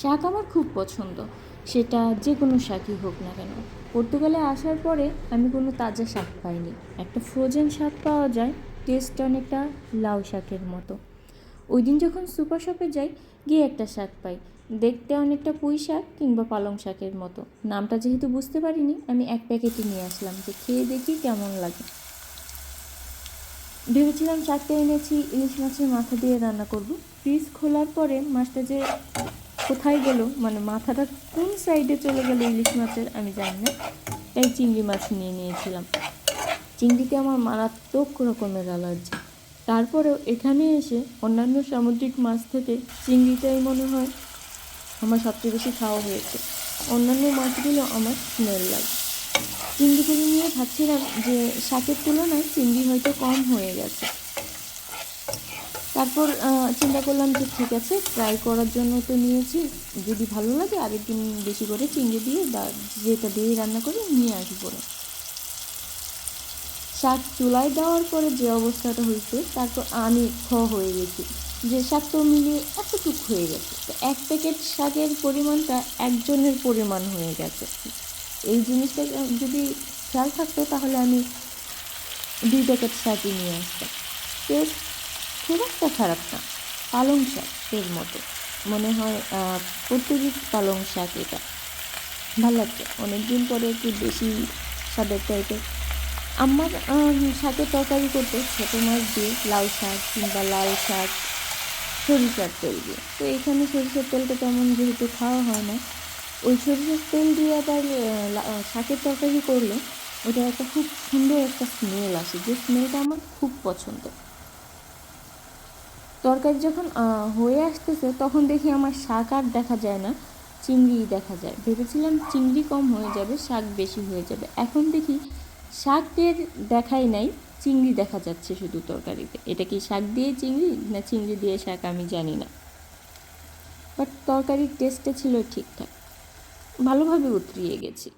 শাক আমার খুব পছন্দ। সেটা যে কোনো শাকই হোক না কেন। পর্তুগালে আসার পরে আমি কোনো তাজা শাক পাইনি। একটা ফ্রোজেন শাক পাওয়া যায় টেস্ট অনেকটা লাউ শাকের মতো। ওই দিন যখন সুপার শপে যাই, গিয়ে একটা শাক পাই। দেখতে অনেকটা পুঁই শাক কিংবা পালং শাকের মতো। নামটা যেহেতু বুঝতে পারিনি, আমি এক প্যাকেটই নিয়ে আসলাম যে খেয়ে দেখি কেমন লাগে। ভেবেছিলাম শাকটা এনেছি, ইলিশ মাছের মাথা দিয়ে রান্না করব। ফ্রিজ খোলার পরে মাছটা যে কোথায় গেল? মানে মাথাটা কোন সাইডে চলে গেল ইলিশ মাছের? আমি জানি না। তাই চিংড়ি মাছ নিয়ে নিয়েছিলাম। চিংড়িতে আমার মারাত্মক রকমের অ্যালার্জি। তারপরেও এখানে এসে অন্যান্য সামুদ্রিক মাছ থেকে চিংড়িটাই মনে হয় আমার সবচেয়ে বেশি খাওয়া হয়েছে। অন্যান্য মাছগুলো আমার স্মেল লাগে চিংড়িগুলো নিয়ে ভাবছিলাম যে শাকের তুলনায় চিংড়ি হয়তো কম হয়ে গেছে। তারপর চিন্তা করলাম যে ঠিক আছে ট্রাই করার জন্য তো নিয়েছি। যদি ভালো লাগে আরেকদিন বেশি করে চিংড়ি দিয়ে বা যেটা দিয়ে রান্না করে, নিয়ে আসব না শাক চুলায় দেওয়ার পরে যে অবস্থাটা হয়েছে, তারপর আমি খ হয়ে গেছি। যে শাক তো মিলিয়ে এতটুক হয়ে গেছে। তো এক প্যাকেট শাকের পরিমাণটা একজনের পরিমাণ হয়ে গেছে। এই জিনিসটা যদি খেয়াল থাকতো, তাহলে আমি দুই প্যাকেট শাকই নিয়ে আসতাম। টেস্ট খুব একটা খারাপ না, পালং শাক এর মতো। মনে হয় পর্তুগিজ পালং শাক এটা। ভালো লাগছে। অনেকদিন পরে একটু বেশি স্বাদের টাইপের আমার শাকের তরকারি করতে ছোটো মাছ দিয়ে লাউ শাক কিংবা লাল শাক, সরিষার তেল দিয়ে। তো এখানে সরিষার তেলটা তেমন যেহেতু খাওয়া হয় না, ওই সরিষার তেল দিয়ে আবার শাকের তরকারি করলে ওটা একটা খুব সুন্দর একটা স্মেল আসে। যে স্মেলটা আমার খুব পছন্দ তরকারি যখন হয়ে আসতেছে, তখন দেখি আমার শাক আর দেখা যায় না চিংড়িই দেখা যায়। ভেবেছিলাম চিংড়ি কম হয়ে যাবে, শাক বেশি হয়ে যাবে। এখন দেখি শাকের দেখাই নাই, চিংড়ি দেখা যাচ্ছে শুধু তরকারিতে। এটা কি শাক দিয়ে চিংড়ি, না চিংড়ি দিয়ে শাক আমি জানি না। বাট তরকারির টেস্টটা ছিল ঠিকঠাক। ভালোভাবে উতরিয়ে গেছি।